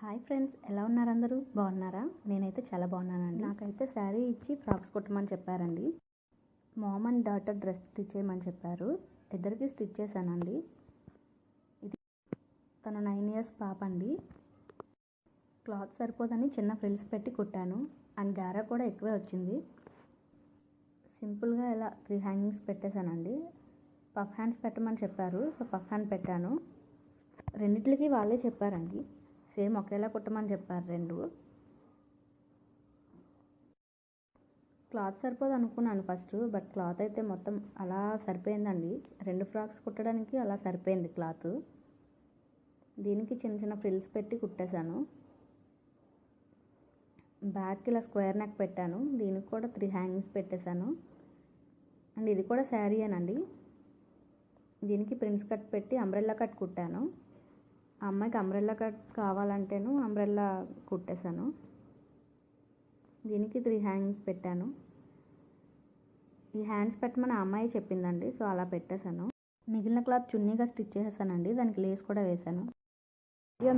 Hi friends ఎలా ఉన్నారు అందరూ బాగున్నారా? నేనైతే చాలా బాగున్నానండి. నాకైతే శారీ ఇచ్చి ఫ్రాక్స్ కుట్టమని చెప్పారండి. Mom and daughter dress stitch చేయమని చెప్పారు. ఇద్దరికి స్టిచ్ చేశానండి. ఇది తను నైన్ ఇయర్స్ పాప అండి క్లాత్ సరిపోదని చిన్న ఫ్రిల్స్ పెట్టి కుట్టాను. అండ్ గారా కూడా ఎక్కువే వచ్చింది. సింపుల్గా ఇలా త్రీ హ్యాంగింగ్స్ పెట్టేశానండి. పఫ్ హ్యాండ్స్ పెట్టమని చెప్పారు. సో పఫ్ హ్యాండ్ పెట్టాను. రెండిట్లకి వాళ్ళే చెప్పారండి. సేమ్ ఒకేలా కుట్టమని చెప్పారు రెండు. క్లాత్ సరిపోదు అనుకున్నాను ఫస్ట్ బట్ క్లాత్ అయితే మొత్తం అలా సరిపోయిందండి. రెండు ఫ్రాక్స్ కుట్టడానికి అలా సరిపోయింది క్లాత్. దీనికి చిన్న చిన్న ఫ్రిల్స్ పెట్టి కుట్టేశాను. బ్యాక్ ఇలా స్క్వేర్ నెక్ పెట్టాను. దీనికి కూడా త్రీ హ్యాంగింగ్స్ పెట్టేశాను. అండ్ ఇది కూడా శారీయేనండి దీనికి ప్రిన్స్ కట్ పెట్టి అంబ్రెల్లా కట్ కుట్టాను. అమ్మాయికి అంబ్రెల్లా కట్ కావాలంటేను అంబ్రెల్లా కుట్టేశాను. దీనికి త్రీ హ్యాండ్స్ పెట్టాను. ఈ హ్యాండ్స్ పెట్టమని ఆ అమ్మాయి చెప్పిందండి సో అలా పెట్టేశాను. మిగిలిన క్లాత్ చున్నీగా స్టిచ్ చేసేసానండి దానికి లేస్ కూడా వేశాను. వీడియో